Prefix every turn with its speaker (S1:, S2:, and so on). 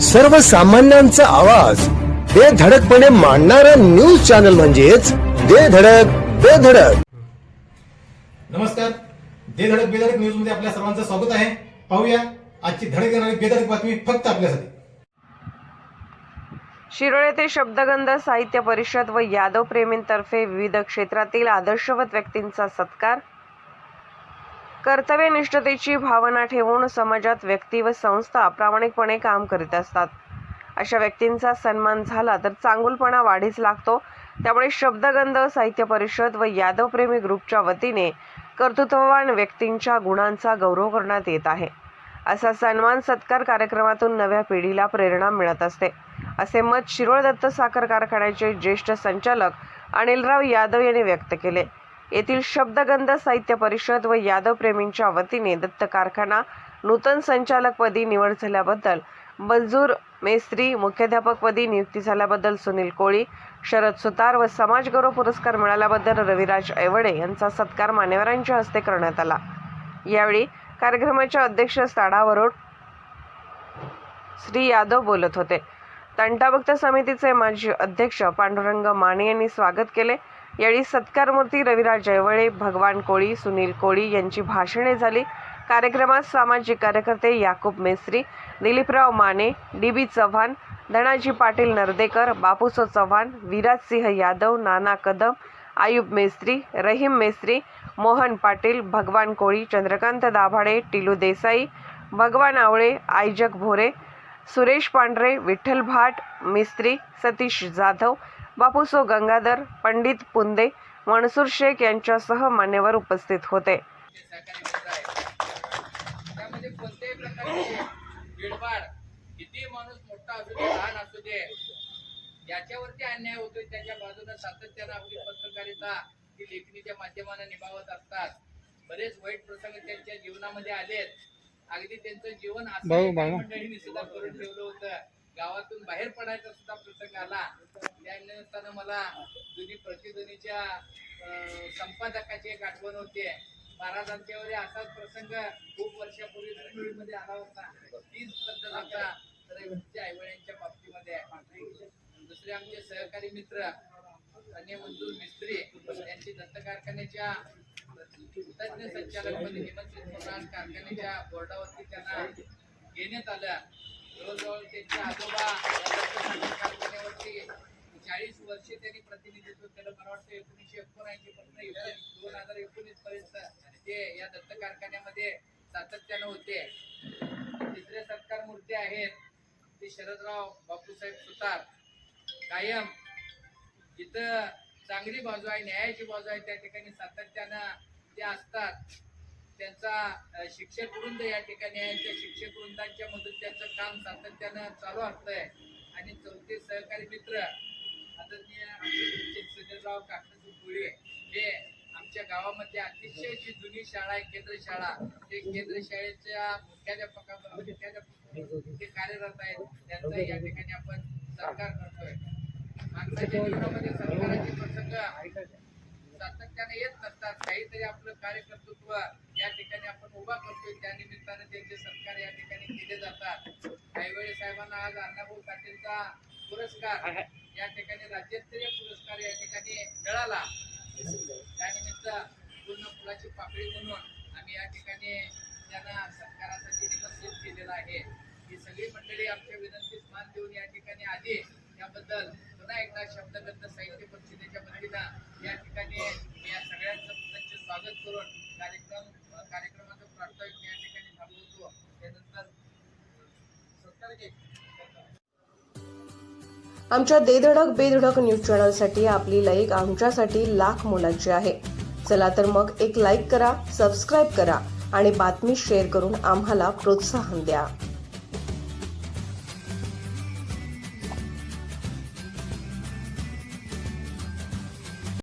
S1: सर्वसामान्यांचा आवाज. बेधडकपणे मांडणारा न्यूज चॅनल म्हणजेच बेधडक बेधडक
S2: नमस्कार. दे धडक बेधडक न्यूजमध्ये आपल्या सर्वांचं स्वागत आहे. पाहूया आजची धडक देणारी बेधडक बातमी फक्त आपल्यासाठी.
S3: शिरोळ येथे शब्दगंध साहित्य परिषद व यादव प्रेमींतर्फे विविध क्षेत्रातील आदर्शवत व्यक्तींचा सत्कार कर्तव्यनिष्ठतेची भावना ठेवून समाजात व्यक्ती व संस्था प्रामाणिकपणे काम करीत असतात. अशा व्यक्तींचा सन्मान झाला तर चांगुलपणा वाढीस लागतो. त्यामुळे शब्दगंध साहित्य परिषद व यादवप्रेमी ग्रुपच्या वतीने कर्तृत्ववान व्यक्तींच्या गुणांचा गौरव करण्यात येत आहे. असा सन्मान सत्कार कार्यक्रमातून नव्या पिढीला प्रेरणा मिळत असते. असे मत शिरोळ दत्त साखर कारखान्याचे ज्येष्ठ संचालक अनिलराव यादव यांनी व्यक्त केले. येथील शब्दगंध साहित्य परिषद व यादव प्रेमींच्या वतीने दत्त कारखाना नूतन संचालकपदी निवड झाल्याबद्दल मंजूर मेस्त्री मुख्याध्यापकपदी नियुक्ती झाल्याबद्दल सुनील कोळी शरद सुतार व समाजगौरव पुरस्कार मिळाल्याबद्दल रविराज ऐवडे यांचा सत्कार मान्यवरांच्या हस्ते करण्यात आला. यावेळी कार्यक्रमाच्या अध्यक्ष स्थानावरून श्री यादव बोलत होते. तंटाभक्त समितीचे माजी अध्यक्ष पांडुरंग माने यांनी स्वागत केले. यावेळी सत्कारमूर्ती रविराज जयवळे भगवान कोळी सुनील कोळी यांची भाषणे झाली. कार्यक्रमात सामाजिक कार्यकर्ते याकूब मेस्त्री दिलीपराव माने डी बी चव्हाण धनाजी पाटील नर्देकर बापूसो चव्हाण विराज सिंह यादव नाना कदम आयुब मेस्त्री रहीम मेस्त्री मोहन पाटील भगवान कोळी चंद्रकांत दाभाडे टिलू देसाई भगवान आवळे आयजक भोरे सुरेश पांढरे विठ्ठल भाट मिस्त्री सतीश जाधव बापूसो गंगाधर पंडित पुंदे मनसूर शेख यांच्यासह मान्यवर उपस्थित होते.
S4: किती माणूस मोठा असू दे लहान असू दे ज्याच्यावरती अन्याय होतोय त्याच्या बाजूने सातत्यानं आपली पत्रकारिता ती लेखणीच्या माध्यमाने निभावत असतात. बरेच वाईट प्रसंग त्यांच्या जीवनामध्ये आलेत. अगदी त्यांचं जीवन असं मंडळीने सुद्धा करून ठेवलं होतं. गावातून बाहेर पडायचा सुद्धा प्रसंग आला. त्या निमित्तानं मला जुनी प्रतिध्वनीच्या संपादकाची एक आठवण होते महाराजांच्या वेळी असाच प्रसंग खूप वर्षापूर्वी मध्ये आला होता. तीच पद्धत आता रविच्या आईवडिलांच्या बाबतीमध्ये आहे. दुसरे आमचे सहकारी मित्र अन्य मंजूर मिस्त्री यांची दत्त कारखान्याच्या तज्ञ संचालकपदी निमंत्रित कारखान्याच्या बोर्डावरती त्यांना घेण्यात आलं. जवळजवळ त्यांचे आजोबा दत्त कारखान्यावरती चाळीस वर्षे त्यांनी प्रतिनिधित्व केलं. मला वाटतं एकोणीसशे एकोणऐंशी पासून दोन हजार एकोणीस पर्यंत ते या दत्त कारखान्यामध्ये सातत्यानं होते. तिसरे सत्कार मूर्ती आहेत. ते शरदराव बापूसाहेब सुतार. कायम. जिथं चांगली बाजू आहे न्यायाची बाजू आहे त्या ठिकाणी सातत्यानं ते असतात. त्यांचा शिक्षक वृंद या ठिकाणी आहे. त्या शिक्षक वृंदांच्या मधून त्यांचं काम सातत्यानं चालू असतंय. आणि चौथे सहकारी मित्र आदरणीय आमचे तुमचे सुनीलराव काकणसू हे आमच्या गावामध्ये अतिशय जी जुनी शाळा आहे केंद्र शाळा. ते केंद्र शाळेच्या मुख्याध्यापका मुख्याध्यापक ते कार्यरत आहेत त्यांचा या ठिकाणी आपण सरकार करतोय. माणसाच्या जीवनामध्ये सरकाराची येत नसतात. काहीतरी आपलं कार्यकर्तृत्व या ठिकाणी आपण उभा करतोय. त्या निमित्ताने त्यांचे सत्कार या ठिकाणी केले जातात. काहीवेळी साहेबांना आज अण्णाभाऊ साठेंचा पुरस्कार या ठिकाणी राज्यस्तरीय पुरस्कार या ठिकाणी मिळाला. त्यानिमित्त पूर्ण फुलाची पाकळी म्हणून आम्ही या ठिकाणी त्यांना सत्कारासाठी निमंत्रित केलेलं आहे. ही सगळी मंडळी आमच्या विनंतीस मान देऊन या ठिकाणी आली. त्याबद्दल पुन्हा एकदा शब्दग्रंथ साहित्य परिषदेच्या वतीनं या ठिकाणी या सगळ्यांचं पुनश्च स्वागत करून कार्यक्रम कार्यक्रमाचं प्रास्ताविक या ठिकाणी थांबवतो त्यानंतर सत्कार
S3: आमच्या देधडक बेधडक न्यूज चॅनलसाठी आपली लाईक आमच्यासाठी लाख मोलाची आहे. चला तर मग एक लाईक करा सबस्क्राईब करा आणि बातमी शेअर करून आम्हाला प्रोत्साहन द्या.